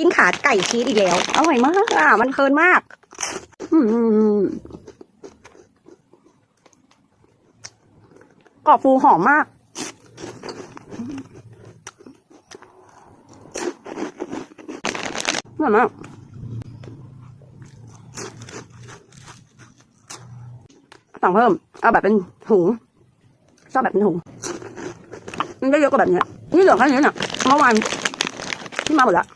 กินขาไก่ชีสอีกแล้ว อร่อยมากอะมันเพลินมาก อืมกรอบฟูหอมมาก อร่อยมาก สั่งเพิ่ม เอาแบบเป็นถุงชอบแบบเป็นถุงมันได้เยอะกว่าแบบเนี้ยนี่เหลือแค่นี้เนี่ยเมื่อวานที่มาหมดแล้ว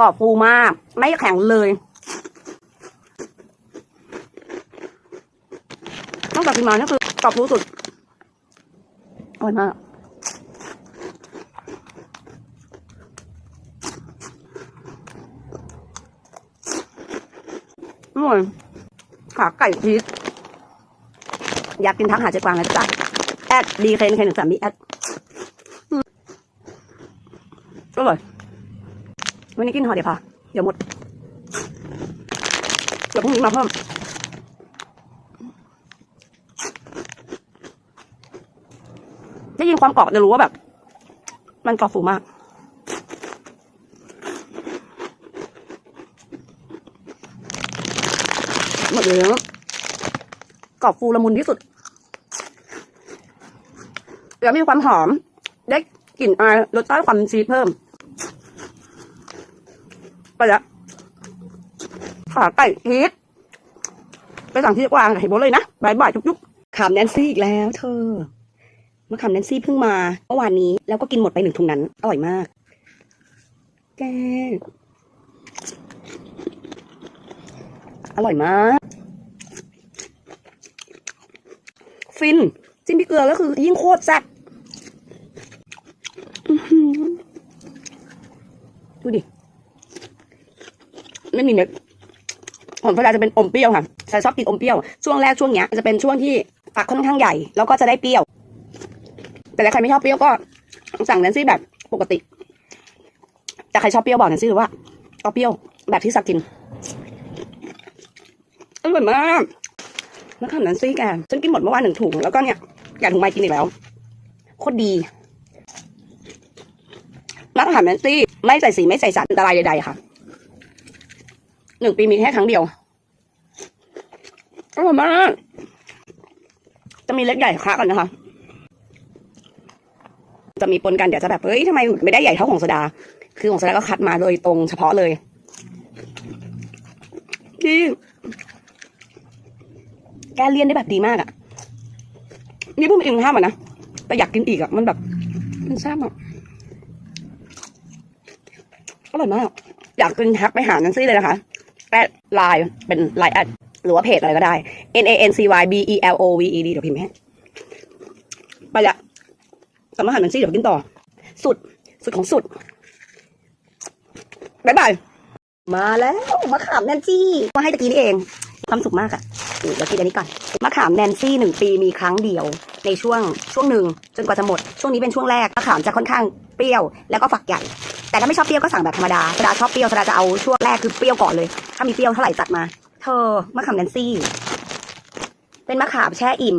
กรอบฟูมาก ไม่แข็งเลยตั้งแต่กินมานี่คือกรอบฟูสุดอร่อยมากอร่อยขาไก่ชีสอยากกินทักหาเจ๊กวางนะจ๊ะแอดดีเคนเคนหนึ่งสามบีแอดอร่อย วันนี้กินห่อเดียวพอเดี๋ยวหมดเดี๋ยวพรุ่งนี้มาเพิ่มได้ยินความกรอบจะรู้ว่าแบบ มันกรอบฟูมากหมดเลยนะกรอบฟูละมุนที่สุด แล้วมีความหอม ได้กลิ่นอายรสชาติความชีสเพิ่ม ไปแล้วขาไก่ชีสไปสั่งที่กวางกับเห็นโบทเลยนะบายบายจุ๊บๆขามแนนซี่อีกแล้ว เธอมะขามแนนซี่เพิ่งมาเมื่อวานนี้แล้วก็กินหมดไปหนึ่งถุงนั้น อร่อยมาก แกอร่อยมาก ฟินจิ้มพริกเกลือก็คือยิ่งโคตรแซ่บอื้อหือดูดิ ไม่มีเม็ดผมเวลาจะเป็นอมเปรี้ยวค่ะฉันชอบกินอมเปรี้ยว ช่วงแรกช่วงเนี้ยจะเป็นช่วงที่ฝักค่อนข้างใหญ่ แล้วก็จะได้เปรี้ยว แต่ถ้าใครไม่ชอบเปรี้ยวก็สั่งแนนซี่แบบปกติ แต่ใครชอบเปรี้ยวบอกแนนซี่เลยว่าเอาเปรี้ยวแบบที่สักกินอร่อยมากมะขามนันซี่แกฉันกินหมดเมื่อวานหนึ่งถุงแล้วก็เนี่ยอยากถุงใหม่กินอีกแล้วโคตรดีมะขามนันซี่ไม่ใส่สีไม่ใส่สารอันตรายใดๆค่ะ หนึ่งปีมีแค่ครั้งเดียวอร่อยมากจะมีเล็กใหญ่คละกันนะคะ จะมีปนกันเดี๋ยวจะแบบเฮ้ยทำไมไม่ได้ใหญ่เท่าของโซดา คือของโซดาก็คัดมาโดยตรงเฉพาะเลยดีแกเลี่ยนได้แบบดีมากอะ่ะ นี่เพิ่งมากินข้าวมานะ แต่อยากกินอีกอะ่ะ มันแบบ มันแซ่บอะอร่อยมาก อยากกินทักไปหานันซี่เลยนะคะ แอดไลน์เป็นไลน์แอดหรือว่าเพจอะไรก็ได้ N A N C Y B E L O V E D เดี๋ยวพิมพ์ให้ไปละสำหรับหานันซี่เดี๋ยวกินต่อ สุด สุดของสุดบ๊ายบาย มาแล้วมะขามแนนซี่ มาให้ตะกี้นี่เอง ความสุขมากอะนี่เดี๋ยวกินอันนี้ก่อนมะขามแนนซี่หนึ่งปีมีครั้งเดียว ในช่วงช่วงหนึ่งจนกว่าจะหมด ช่วงนี้เป็นช่วงแรกมะขามจะค่อนข้างเปรี้ยว แล้วก็ฝักใหญ่ แต่ถ้าไม่ชอบเปรี้ยวก็สั่งแบบธรรมดาธรรมดาชอบเปรี้ยวธรรมดาจะเอาช่วงแรกคือเปรี้ยวก่อนเลย ถ้ามีเปรี้ยวเท่าไหร่จัดมา เธอมะขามแนนซี่ เป็นมะขามแช่อิ่ม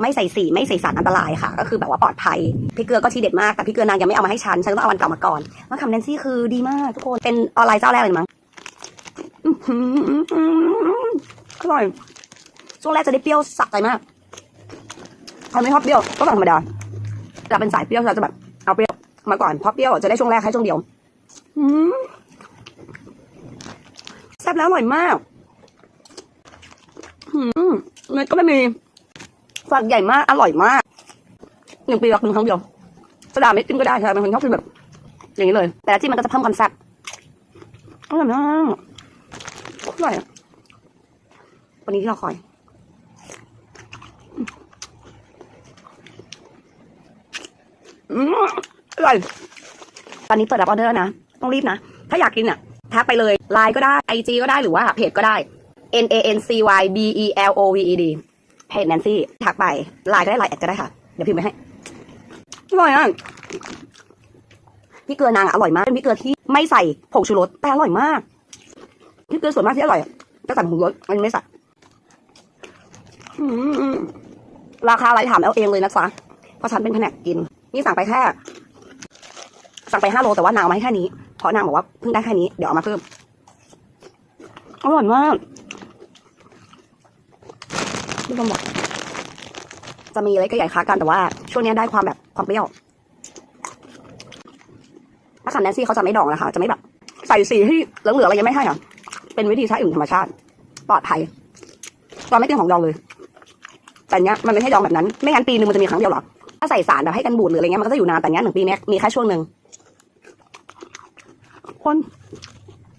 ไม่ใส่สีไม่ใส่สารอันตรายค่ะ ก็คือแบบว่าปลอดภัยพริกเกลือก็ทีเด็ดมากแต่พริกเกลือนางยังไม่เอามาให้ฉันฉันต้องเอาวันเก่ามาก่อนมะขามแนนซี่คือดีมากทุกคนเป็นออนไลน์เจ้าแรกเลยมั้งอร่อยช่วงแรกจะได้เปรี้ยวสะใจมากใครไม่ชอบเปรี้ยวก็สั่งธรรมดาแต่เป็นสายเปรี้ยวเราจะแบบเอาเปรี้ยวมาก่อนเพราะเปรี้ยวจะได้ช่วงแรกแค่ช่วงเดียว แซ่บแล้วอร่อยมากอืมเม็ดก็ไม่มีฝักใหญ่มาก อร่อยมากหนึ่งปีเรากินครั้งเดียวสดาไม่กินก็ได้ค่ะเป็นคนชอบกินแบบ อย่างนี้เลย แต่ที่มันก็จะเพิ่มความแซ่บอร่อยมากอร่อยอะวันนี้ที่เราคอยอืมอร่อยตอนนี้เปิดรับออเดอร์นะ ต้องรีบนะ ถ้าอยากกินอะทักไปเลยไลน์ก็ได้ไอจีก็ได้หรือว่าเพจก็ได้ N A N C Y B E L O V E D เพจแนนซี่ทักไปไลน์ก็ได้ไลน์แอดก็ได้ค่ะ เดี๋ยวพิมพ์ไปให้อร่อยอะพี่เกลือนางอร่อยมากเป็นพี่เกลือที่ไม่ใส่ผงชูรสแต่อร่อยมากพี่เกลือส่วนมากที่อร่อยจะใส่ผงชูรสอันไม่ใส่ราคาอะไรถามเอาเองเลยนะจ๊ะเพราะฉันเป็นแผนกกิน นี่สั่งไปแค่ สั่งไปห้าโลแต่ว่านางมาให้แค่นี้ เพราะนางบอกว่าเพิ่งได้แค่นี้เดี๋ยวเอามาเพิ่มอร่อยมากพี่บอมบอกจะมีเล็กกับใหญ่ค้ากันแต่ว่า ช่วงนี้ได้ความแบบความเปรี้ยวมะขามแนนซี่เขาจะไม่ดองนะคะ จะไม่แบบ ใส่สีที่เหลืองๆอะไรยังไม่ให้อะ เป็นวิธีใช้อื่นธรรมชาติปลอดภัยตอนไม่กินของดองเลย แต่เนี้ยมันไม่ใช่ดองแบบนั้น ไม่งั้นปีหนึ่งมันจะมีครั้งเดียวหรอกถ้าใส่สารแบบให้กันบูดหรืออะไรเงี้ยมันก็จะอยู่นานแต่เนี้ยหนึ่งปีเนี้ยมีแค่ช่วงหนึ่ง คน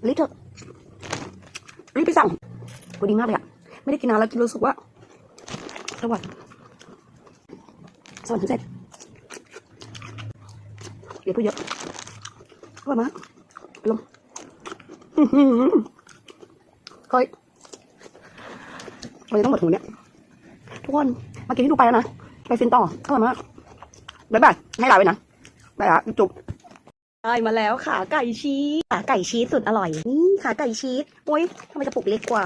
ลิเถอะรีบไปสั่งกูดีมากเลยอะไม่ได้กินนานแล้วรู้สึกว่าสวัสดีสวัสดีเสร็จเดี๋ยวพูดเยอะอร่อยมาลงเฮ้ยเราจะต้องหมดหูเนี่ยทุกคนมากินที่ดูไปแล้วนะ ไปฟินต่ออร่อยมากบ๊ายบายให้ลาไว้นะไปละจุ๊บ ได้มาแล้วขาไก่ชีสขาไก่ชีสสุดอร่อยนี่ขาไก่ชีสโอ้ยทำไมกระปุกเล็กกว่า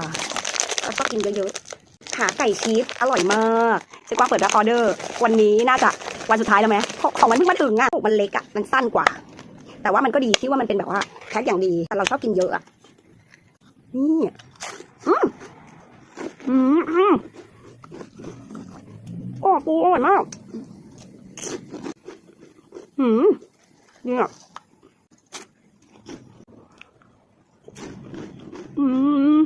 เราชอบกินเยอะๆขาไก่ชีสอร่อยมากเจ๊กวางเปิดรับออเดอร์ วันนี้น่าจะวันสุดท้ายแล้วไหมของของมันเพิ่งมาถึงอะมันเล็กอะมันสั้นกว่า แต่ว่ามันก็ดีที่ว่ามันเป็นแบบว่าแพ็คอย่างดีแต่เราชอบกินเยอะอะนี่อืมอืมอืมโอ้ปูอร่อยมากหืมเนี่ยอืม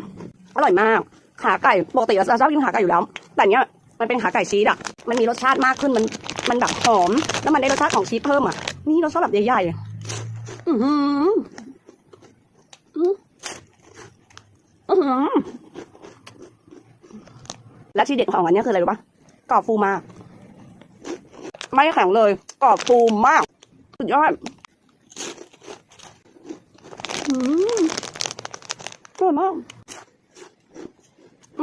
อ ร่อยมาก ขาไก่ปกติเราชอบกินขาไก่อยู่แล้ว แต่เนี้ยมันเป็นขาไก่ชีสอะ มันมีรสชาติมากขึ้นมันมันแบบหอม แล้วมันได้รสชาติของชีสเพิ่มอะ นี่เราชอบแบบใหญ่ๆอือหืออืออือหือและที่เด็ดของอันนี้คืออะไรรู้ปะกรอบฟูมาก ไม่แข็งเลยกรอบฟูมากสุดยอดอืมอร่อยมาก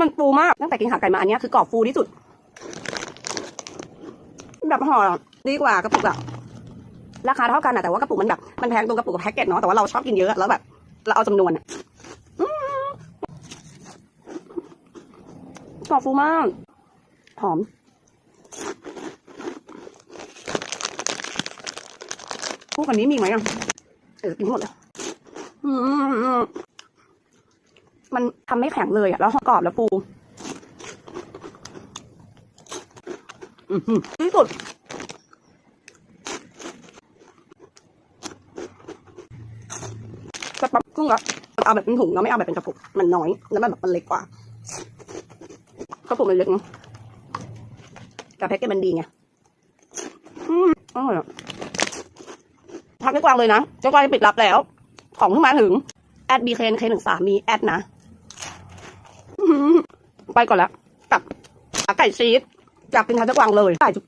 มันฟูมากตั้งแต่กินขาไก่มาอันนี้คือกรอบฟูที่สุด แบบห่อดีกว่ากระปุกอะราคาเท่ากันอะแต่ว่ากระปุกมันแบบมันแพงตรงกระปุกกับแพ็กเกจเนาะแต่ว่าเราชอบกินเยอะแล้วแบบ เราเอาจำนวนอะกรอบฟูมาก หอมพวกอันนี้มีไหมอะเออกินหมดเลย มันทำไม่แข็งเลยอะแล้วกรอบแล้วปูอือหือที่สุดจะปั๊บครึ่งละเอาแบบเป็นถุงเราไม่เอาแบบเป็นกระปุก มันน้อย แล้วมันแบบมันเล็กกว่ากระปุกมันเล็กเนาะแต่แพ็กเกจมันดีไง อืมอร่อยอะทักไม่กวางเลยนะเจ้ากวางจะปิดรับแล้ว ของเพิ่งมาถึงแอดบีเคนเคหนึ่งสามมีแอดนะ ไปก่อนแล้วกับขาไก่ชีสอยากกินทานเจ้ากวางเลยไก่จุ๊บ